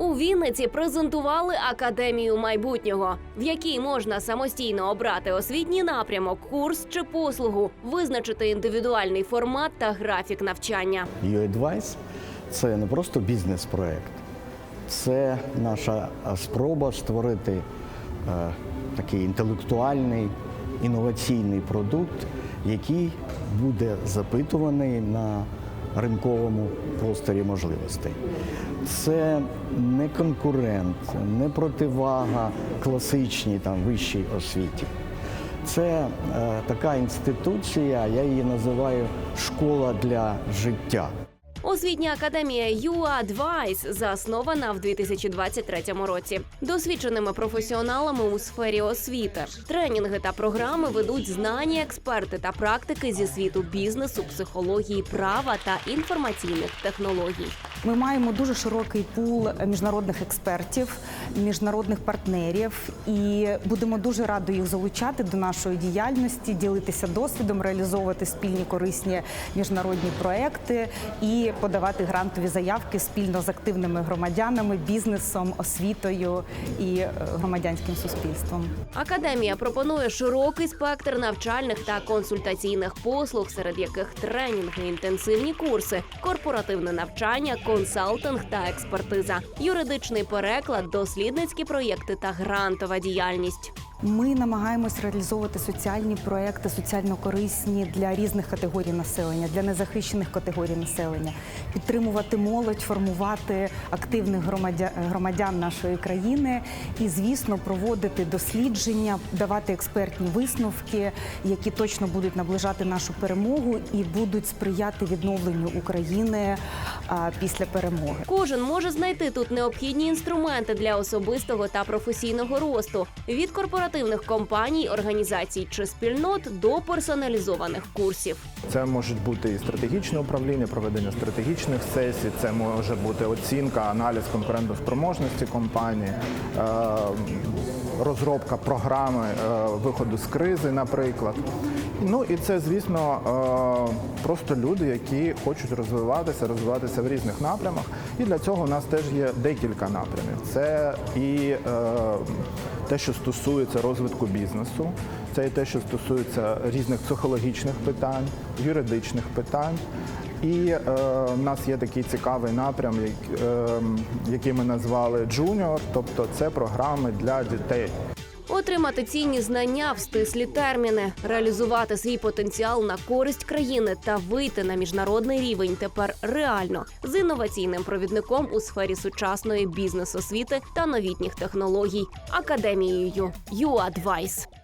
У Вінниці презентували академію майбутнього, в якій можна самостійно обрати освітній напрямок, курс чи послугу, визначити індивідуальний формат та графік навчання. U-Advice – це не просто бізнес-проект, це наша спроба створити е, такий інтелектуальний інноваційний продукт, який буде запитуваний на ринковому просторі можливостей. Це не конкурент, не противага класичній там вищій освіті. Це е, така інституція, я її називаю школа для життя. Освітня академія UAdvice заснована в 2023 році досвідченими професіоналами у сфері освіти. Тренінги та програми ведуть знані експерти та практики зі світу бізнесу, психології, права та інформаційних технологій. Ми маємо дуже широкий пул міжнародних експертів, міжнародних партнерів, і будемо дуже раді їх залучати до нашої діяльності, ділитися досвідом, реалізовувати спільні корисні міжнародні проекти і подавати грантові заявки спільно з активними громадянами, бізнесом, освітою і е, громадянським суспільством. Академія пропонує широкий спектр навчальних та консультаційних послуг, серед яких тренінги, інтенсивні курси, корпоративне навчання, консалтинг та експертиза, юридичний переклад, дослідницькі проєкти та грантова діяльність. Ми намагаємось реалізовувати соціальні проекти, соціально корисні для різних категорій населення, для незахищених категорій населення, підтримувати молодь, формувати активних громадян, громадян нашої країни і, звісно, проводити дослідження, давати експертні висновки, які точно будуть наближати нашу перемогу і будуть сприяти відновленню України після перемоги. Кожен може знайти тут необхідні інструменти для особистого та професійного росту від корпоративних компаній, організацій чи спільнот до персоналізованих курсів. Це можуть бути і стратегічне управління, проведення стратегічних сесій, це може бути оцінка, аналіз конкурентоспроможності компанії, е, розробка програми е, виходу з кризи, наприклад. Ну і це, звісно, е, просто люди, які хочуть розвиватися, розвиватися в різних напрямах. І для цього у нас теж є декілька напрямів. Це і е, те, що стосується розвитку бізнесу, це і те, що стосується різних психологічних питань, юридичних питань. І е, в нас є такий цікавий напрям, як, е, який ми назвали Junior, тобто це програми для дітей. Отримати цінні знання в стислі терміни, реалізувати свій потенціал на користь країни та вийти на міжнародний рівень тепер реально з інноваційним провідником у сфері сучасної бізнес-освіти та новітніх технологій академією UAdvice.